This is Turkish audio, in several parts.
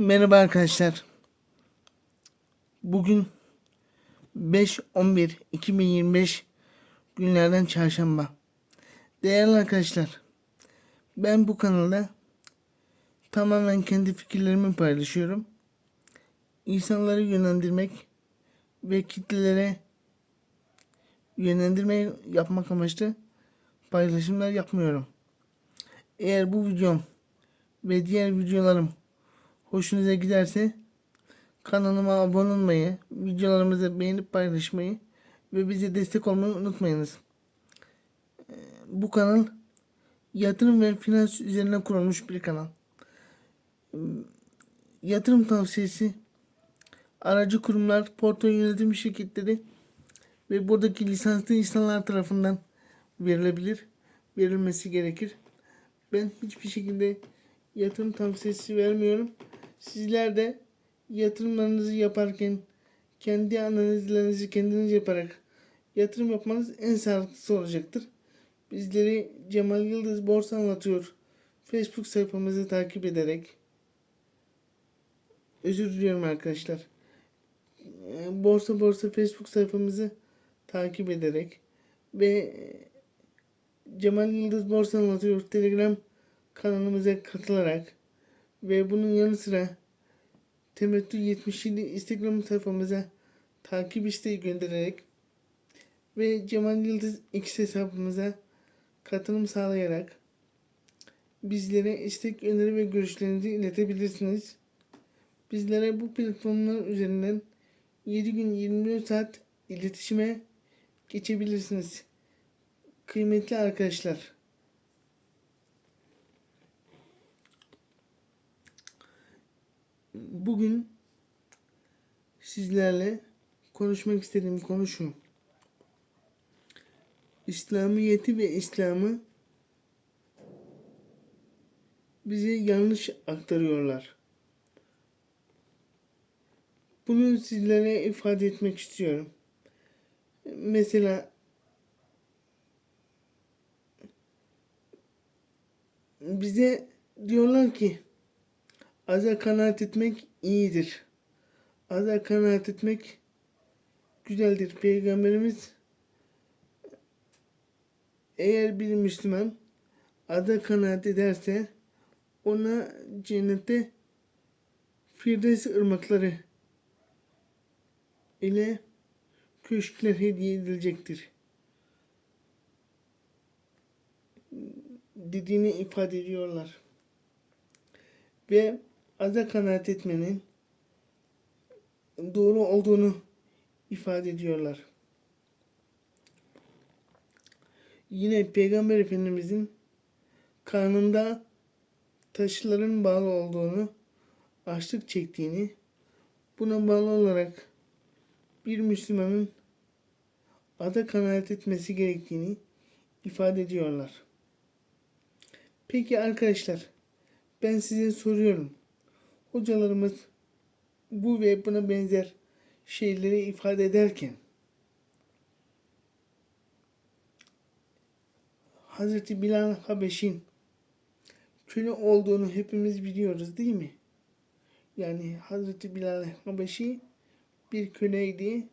Merhaba arkadaşlar. Bugün 5-11-2025 günlerden çarşamba. Değerli arkadaşlar, ben bu kanalda tamamen kendi fikirlerimi paylaşıyorum. İnsanları yönlendirmek ve kitlelere yönlendirme yapmak amaçlı paylaşımlar yapmıyorum. Eğer bu videom ve diğer videolarım hoşunuza giderse kanalıma abone olmayı, videolarımızı beğenip paylaşmayı ve bize destek olmayı unutmayınız. Ee, Bu kanal yatırım ve finans üzerine kurulmuş bir kanal. Ee, Yatırım tavsiyesi aracı kurumlar, portföy yönetim şirketleri ve buradaki lisanslı insanlar tarafından verilebilir. Verilmesi gerekir. Ben hiçbir şekilde yatırım tavsiyesi vermiyorum. Sizler de yatırımlarınızı yaparken kendi analizlerinizi kendiniz yaparak yatırım yapmanız en sağlıklısı olacaktır. Bizleri Cemal Yıldız Borsa Anlatıyor Facebook sayfamızı takip ederek özür diliyorum arkadaşlar. Ee, Borsa Borsa Facebook sayfamızı takip ederek ve Cemal Yıldız Borsa Anlatıyor Telegram kanalımıza katılarak ve bunun yanı sıra Temettü 77 Instagram sayfamıza takip isteği göndererek ve Cemal Yıldız X hesabımıza katılım sağlayarak bizlere istek, öneri ve görüşlerinizi iletebilirsiniz. Bizlere bu platformlar üzerinden 7 gün 24 saat iletişime geçebilirsiniz. Kıymetli arkadaşlar. Bugün sizlerle konuşmak istediğim konu şu. İslamiyeti ve İslam'ı bize yanlış aktarıyorlar. Bunu sizlere ifade etmek istiyorum. Mesela bize diyorlar ki aza kanaat etmek iyidir. Aza kanaat etmek güzeldir. Peygamberimiz eğer bir Müslüman ada kanaat ederse ona cennette Firdevs ırmakları ile köşkler hediye edilecektir. dediğini ifade ediyorlar. Ve aza kanaat etmenin doğru olduğunu ifade ediyorlar. Yine Peygamber Efendimizin karnında taşların bağlı olduğunu, açlık çektiğini, buna bağlı olarak bir Müslümanın ada kanaat etmesi gerektiğini ifade ediyorlar. Peki arkadaşlar ben size soruyorum. Hocalarımız bu ve buna benzer şeyleri ifade ederken Hazreti Bilal Habeş'in köle olduğunu hepimiz biliyoruz değil mi? Yani Hazreti Bilal Habeşi bir köleydi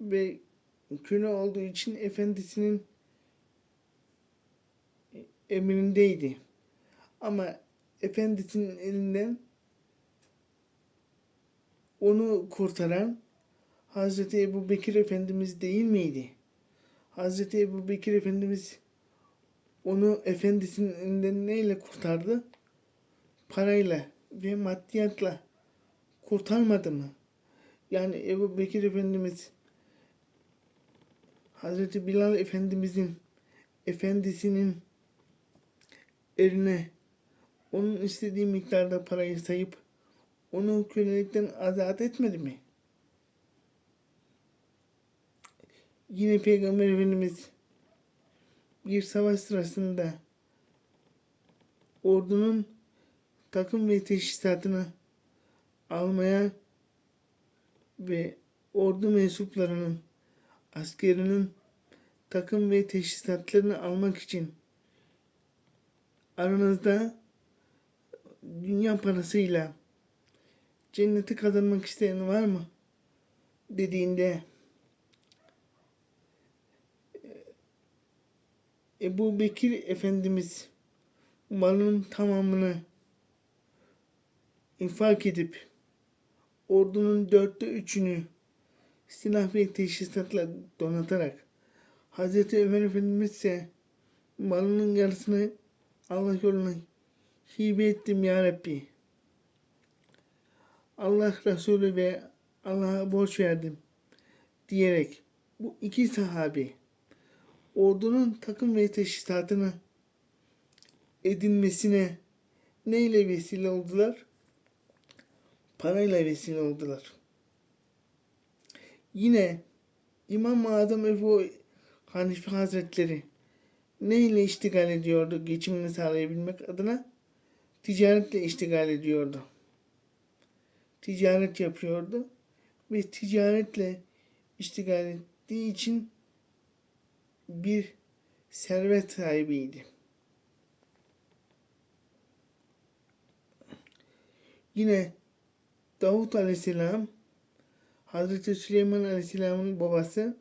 ve köle olduğu için efendisinin emrindeydi. Ama efendisinin elinden onu kurtaran Hazreti Ebu Bekir Efendimiz değil miydi? Hazreti Ebu Bekir Efendimiz onu efendisinin elinden neyle kurtardı? Parayla ve maddiyatla kurtarmadı mı? Yani Ebu Bekir Efendimiz Hazreti Bilal Efendimizin efendisinin eline onun istediği miktarda parayı sayıp onu kölelikten azat etmedi mi? Yine Peygamber Efendimiz bir savaş sırasında ordunun takım ve teşhisatını almaya ve ordu mensuplarının askerinin takım ve teşhisatlarını almak için aranızda dünya parasıyla cenneti kazanmak isteyen var mı? Dediğinde Ebu Bekir Efendimiz malının tamamını infak edip ordunun dörtte üçünü silah ve teçhizatla donatarak Hazreti Ömer Efendimiz ise malının yarısını Allah yoluna hibe ettim ya Rabbi. Allah Resulü ve Allah'a borç verdim diyerek bu iki sahabi ordunun takım ve teşhisatını edinmesine neyle vesile oldular? Parayla vesile oldular. Yine İmam-ı Azam Ebu Hanife Hazretleri neyle iştigal ediyordu geçimini sağlayabilmek adına? Ticaretle iştigal ediyordu. Ticaret yapıyordu ve ticaretle iştigal ettiği için bir servet sahibiydi. Yine Davut Aleyhisselam Hazreti Süleyman Aleyhisselam'ın babası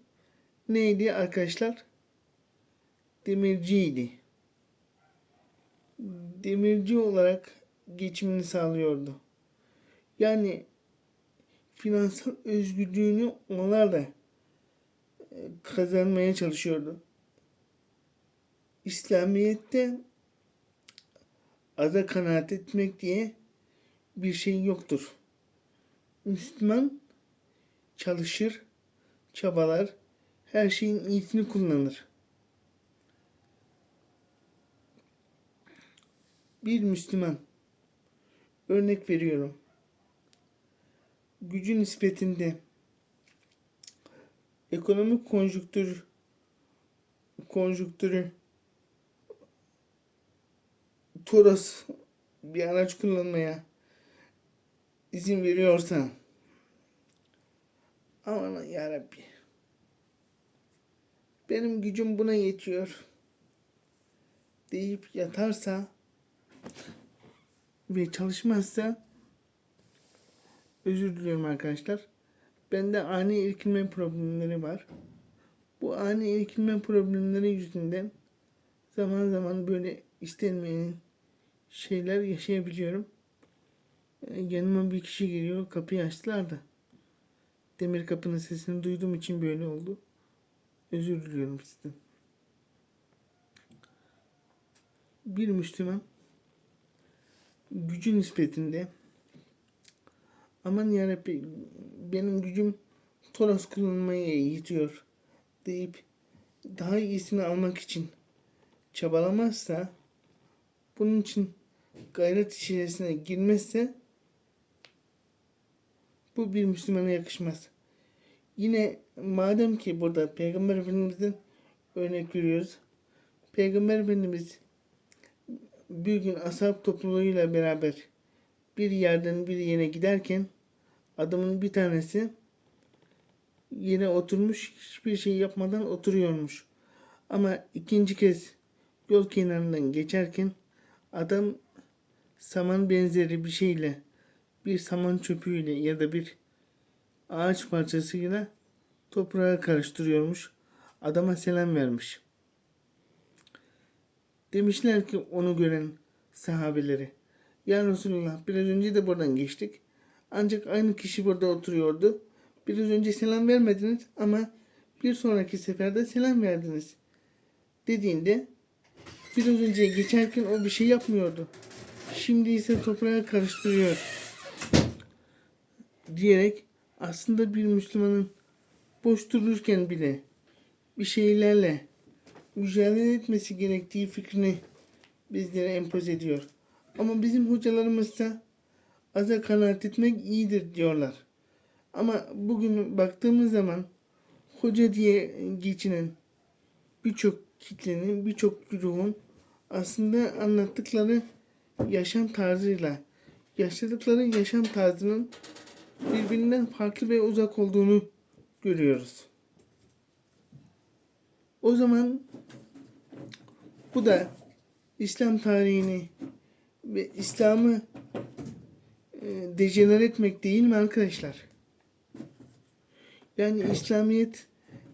neydi arkadaşlar? Demirciydi. Demirci olarak geçimini sağlıyordu. Yani finansal özgürlüğünü onlar da e, kazanmaya çalışıyordu. İslamiyet'te aza kanaat etmek diye bir şey yoktur. Müslüman çalışır, çabalar, her şeyin iyisini kullanır. Bir Müslüman örnek veriyorum. Gücü nispetinde ekonomik konjüktür konjüktürü Toros bir araç kullanmaya izin veriyorsa aman yarabbi benim gücüm buna yetiyor deyip yatarsa ve çalışmazsa özür diliyorum arkadaşlar. Bende ani irkilme problemleri var. Bu ani irkilme problemleri yüzünden zaman zaman böyle istenmeyen şeyler yaşayabiliyorum. E, Yanıma bir kişi geliyor. Kapıyı açtılar da. Demir kapının sesini duyduğum için böyle oldu. Özür diliyorum sizden. Bir Müslüman gücü nispetinde aman yarabbi benim gücüm Toros kullanmaya yetiyor deyip daha iyisini almak için çabalamazsa bunun için gayret içerisine girmezse bu bir Müslümana yakışmaz. Yine madem ki burada Peygamber Efendimiz'den örnek görüyoruz. Peygamber Efendimiz bir gün ashab topluluğuyla beraber bir yerden bir yere giderken adamın bir tanesi yere oturmuş hiçbir şey yapmadan oturuyormuş. Ama ikinci kez yol kenarından geçerken adam saman benzeri bir şeyle bir saman çöpüyle ya da bir ağaç parçasıyla toprağı karıştırıyormuş. Adama selam vermiş. Demişler ki onu gören sahabeleri. Ya Resulullah biraz önce de buradan geçtik. Ancak aynı kişi burada oturuyordu. Biraz önce selam vermediniz ama bir sonraki seferde selam verdiniz. Dediğinde biraz önce geçerken o bir şey yapmıyordu. Şimdi ise toprağı karıştırıyor. Diyerek aslında bir Müslümanın boş dururken bile bir şeylerle mücadele etmesi gerektiği fikrini bizlere empoze ediyor. Ama bizim hocalarımız da aza kanaat etmek iyidir diyorlar. Ama bugün baktığımız zaman hoca diye geçinen birçok kitlenin, birçok güruhun aslında anlattıkları yaşam tarzıyla yaşadıkları yaşam tarzının birbirinden farklı ve uzak olduğunu görüyoruz. O zaman bu da İslam tarihini ve İslam'ı dejener etmek değil mi arkadaşlar? Yani İslamiyet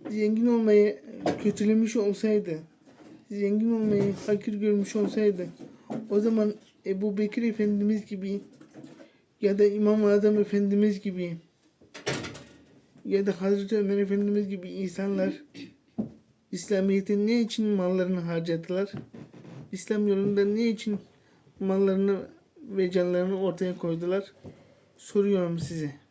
zengin olmayı kötülemiş olsaydı, zengin olmayı fakir görmüş olsaydı, o zaman Ebu Bekir Efendimiz gibi ya da İmam Azam Efendimiz gibi ya da Hazreti Ömer Efendimiz gibi insanlar İslamiyet'in ne için mallarını harcadılar? İslam yolunda ne için mallarını ve canlarını ortaya koydular? Soruyorum size.